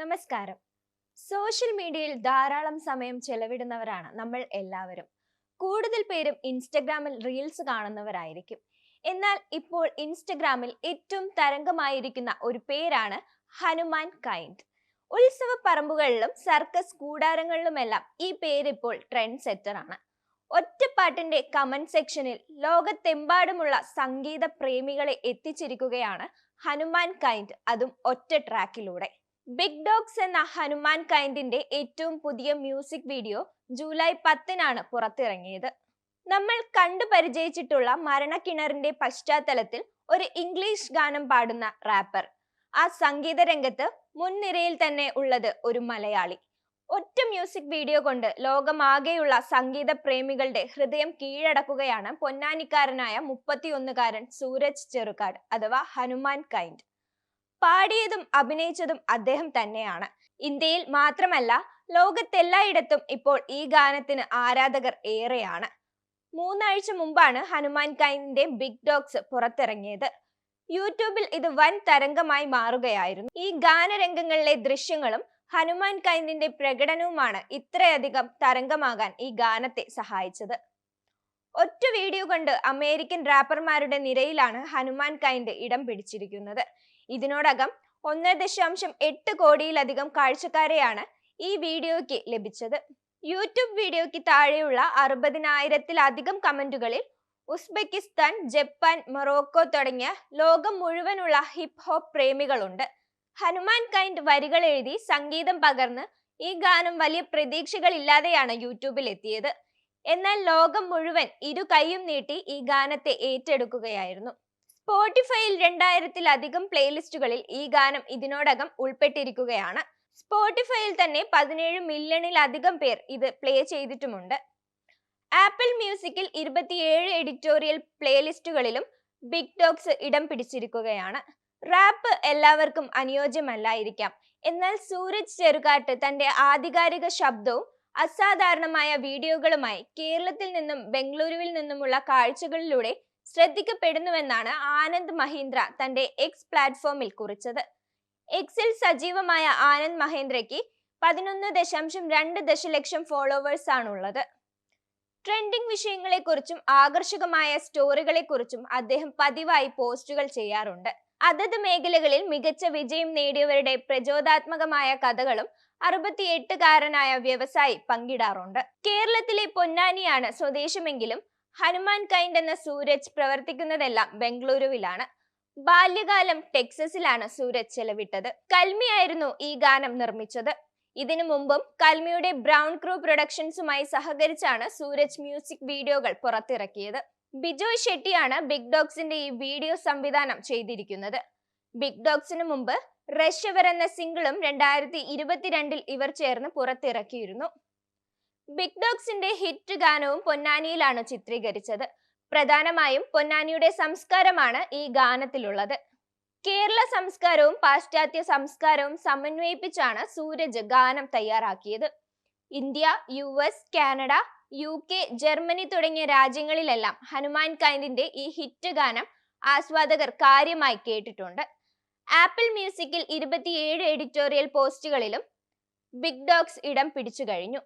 നമസ്കാരം. സോഷ്യൽ മീഡിയയിൽ ധാരാളം സമയം ചെലവിടുന്നവരാണ് നമ്മൾ എല്ലാവരും. കൂടുതൽ പേരും ഇൻസ്റ്റഗ്രാമിൽ റീൽസ് കാണുന്നവരായിരിക്കും. എന്നാൽ ഇപ്പോൾ ഇൻസ്റ്റഗ്രാമിൽ ഏറ്റവും തരംഗമായിരിക്കുന്ന ഒരു പേരാണ് ഹനുമാൻ കൈൻഡ്. ഉത്സവ പറമ്പുകളിലും സർക്കസ് കൂടാരങ്ങളിലുമെല്ലാം ഈ പേരിപ്പോൾ ട്രെൻഡ് സെറ്ററാണ് ഒറ്റപ്പാട്ടിന്റെ കമന്റ് സെക്ഷനിൽ ലോകത്തെമ്പാടുമുള്ള സംഗീത പ്രേമികളെ എത്തിച്ചിരിക്കുകയാണ് ഹനുമാൻ കൈൻഡ്. അതും ഒറ്റ ട്രാക്കിലൂടെ ബിഗ് ഡോഗ്സ് എന്ന ഹനുമാൻ കൈൻഡിന്റെ ഏറ്റവും പുതിയ മ്യൂസിക് വീഡിയോ ജൂലൈ പത്തിനാണ് പുറത്തിറങ്ങിയത്. നമ്മൾ കണ്ടു പരിചയിച്ചിട്ടുള്ള മരണക്കിണറിന്റെ പശ്ചാത്തലത്തിൽ ഒരു ഇംഗ്ലീഷ് ഗാനം പാടുന്ന റാപ്പർ ആ സംഗീത രംഗത്ത് മുൻനിരയിൽ തന്നെ ഉള്ളത് ഒരു മലയാളി. ഒറ്റ മ്യൂസിക് വീഡിയോ കൊണ്ട് ലോകമാകെയുള്ള സംഗീത പ്രേമികളുടെ ഹൃദയം കീഴടക്കുകയാണ് പൊന്നാനിക്കാരനായ മുപ്പത്തിയൊന്നുകാരൻ സൂരജ് ചെറുകാട് അഥവാ ഹനുമാൻ കൈൻഡ്. പാടിയതും അഭിനയിച്ചതും അദ്ദേഹം തന്നെയാണ്. ഇന്ത്യയിൽ മാത്രമല്ല ലോകത്തെല്ലായിടത്തും ഇപ്പോൾ ഈ ഗാനത്തിന് ആരാധകർ ഏറെയാണ്. മൂന്നാഴ്ച മുമ്പാണ് ഹനുമാൻ കൈനിന്റെ ബിഗ് ഡോഗ്സ് പുറത്തിറങ്ങിയത്. യൂട്യൂബിൽ ഇത് വൻ തരംഗമായി മാറുകയായിരുന്നു. ഈ ഗാനരംഗങ്ങളിലെ ദൃശ്യങ്ങളും ഹനുമാൻ കൈനിന്റെ പ്രകടനവുമാണ് ഇത്രയധികം തരംഗമാകാൻ ഈ ഗാനത്തെ സഹായിച്ചത്. ഒറ്റ വീഡിയോ കൊണ്ട് അമേരിക്കൻ റാപ്പർമാരുടെ നിരയിലാണ് ഹനുമാൻ കൈൻഡ് ഇടം പിടിച്ചിരിക്കുന്നത്. ഇതിനോടകം ഒന്ന് ദശാംശം എട്ട് കോടിയിലധികം കാഴ്ചക്കാരെയാണ് ഈ വീഡിയോയ്ക്ക് ലഭിച്ചത്. യൂട്യൂബ് വീഡിയോയ്ക്ക് താഴെയുള്ള അറുപതിനായിരത്തിലധികം കമന്റുകളിൽ ഉസ്ബെക്കിസ്ഥാൻ ജപ്പാൻ മൊറോക്കോ തുടങ്ങിയ ലോകം മുഴുവനുള്ള ഹിപ് ഹോപ്പ് പ്രേമികളുണ്ട്. ഹനുമാൻ കൈൻഡ് വരികൾ എഴുതി സംഗീതം പകർന്ന് ഈ ഗാനം വലിയ പ്രതീക്ഷകളില്ലാതെയാണ് യൂട്യൂബിൽ എത്തിയത്. എന്നാൽ ലോകം മുഴുവൻ ഇരു കൈയും നീട്ടി ഈ ഗാനത്തെ ഏറ്റെടുക്കുകയായിരുന്നു. സ്പോട്ടിഫൈയിൽ രണ്ടായിരത്തിലധികം പ്ലേലിസ്റ്റുകളിൽ ഈ ഗാനം ഇതിനോടകം ഉൾപ്പെട്ടിരിക്കുകയാണ്. സ്പോട്ടിഫൈയിൽ തന്നെ പതിനേഴ് മില്യണിലധികം പേർ ഇത് പ്ലേ ചെയ്തിട്ടുമുണ്ട്. ആപ്പിൾ മ്യൂസിക്കിൽ ഇരുപത്തിയേഴ് എഡിറ്റോറിയൽ പ്ലേലിസ്റ്റുകളിലും ബിഗ് ടോക്സ് ഇടം പിടിച്ചിരിക്കുകയാണ്. റാപ്പ് എല്ലാവർക്കും അനുയോജ്യമല്ലായിരിക്കാം. എന്നാൽ സൂരജ് ചെറുകാട്ട് തന്റെ ആധികാരിക ശബ്ദവും അസാധാരണമായ വീഡിയോകളുമായി കേരളത്തിൽ നിന്നും ബംഗളൂരുവിൽ നിന്നുമുള്ള കാഴ്ചകളിലൂടെ ശ്രദ്ധിക്കപ്പെടുന്നുവെന്നാണ് ആനന്ദ് മഹീന്ദ്ര തന്റെ എക്സ് പ്ലാറ്റ്ഫോമിൽ കുറിച്ചത്. എക്സിൽ സജീവമായ ആനന്ദ് മഹേന്ദ്രയ്ക്ക് പതിനൊന്ന് ദശാംശം രണ്ട് ദശലക്ഷം ഫോളോവേഴ്സ് ആണുള്ളത്. ട്രെൻഡിംഗ് വിഷയങ്ങളെക്കുറിച്ചും ആകർഷകമായ സ്റ്റോറികളെക്കുറിച്ചും അദ്ദേഹം പതിവായി പോസ്റ്റുകൾ ചെയ്യാറുണ്ട്. അതത് മേഖലകളിൽ മികച്ച വിജയം നേടിയവരുടെ പ്രചോദാത്മകമായ കഥകളും അറുപത്തിയെട്ടുകാരനായ വ്യവസായി പങ്കിടാറുണ്ട്. കേരളത്തിലെ പൊന്നാനിയാണ് സ്വദേശമെങ്കിലും ഹനുമാൻ കൈൻഡ് എന്ന സൂരജ് പ്രവർത്തിക്കുന്നതെല്ലാം ബംഗളൂരുവിലാണ്. ബാല്യകാലം ടെക്സസിലാണ് സൂരജ് ചെലവിട്ടത്. കൽമിയായിരുന്നു ഈ ഗാനം നിർമ്മിച്ചത്. ഇതിനു മുമ്പും കൽമിയുടെ ബ്രൗൺ ക്രൂ പ്രൊഡക്ഷൻസുമായി സഹകരിച്ചാണ് സൂരജ് മ്യൂസിക് വീഡിയോകൾ പുറത്തിറക്കിയത്. ബിജോയ് ഷെട്ടിയാണ് ബിഗ് ഡോഗ്സിന്റെ ഈ വീഡിയോ സംവിധാനം ചെയ്തിരിക്കുന്നത്. ബിഗ് ഡോഗ്സിന് മുമ്പ് റഷ്യവർ എന്ന സിംഗിളും രണ്ടായിരത്തി ഇരുപത്തിരണ്ടിൽ ഇവർ ചേർന്ന് പുറത്തിറക്കിയിരുന്നു. ബിഗ് ഡോഗ്സിന്റെ ഹിറ്റ് ഗാനവും പൊന്നാനിയിലാണ് ചിത്രീകരിച്ചത്. പ്രധാനമായും പൊന്നാനിയുടെ സംസ്കാരമാണ് ഈ ഗാനത്തിലുള്ളത്. കേരള സംസ്കാരവും പാശ്ചാത്യ സംസ്കാരവും സമന്വയിപ്പിച്ചാണ് സൂരജ് ഗാനം തയ്യാറാക്കിയത്. India U S Canada U K Germany തുടങ്ങിയ രാജ്യങ്ങളിലെല്ലാം ഹനുമാൻ കൈൻഡിന്റെ ഈ ഹിറ്റ് ഗാനം ആസ്വാദകർ കാര്യമായി കേട്ടിട്ടുണ്ട്. ആപ്പിൾ മ്യൂസിക്കിൽ ഇരുപത്തിയേഴ് എഡിറ്റോറിയൽ പോസ്റ്റുകളിലും ബിഗ് ഡോഗ്സ് ഇടം പിടിച്ചു കഴിഞ്ഞു.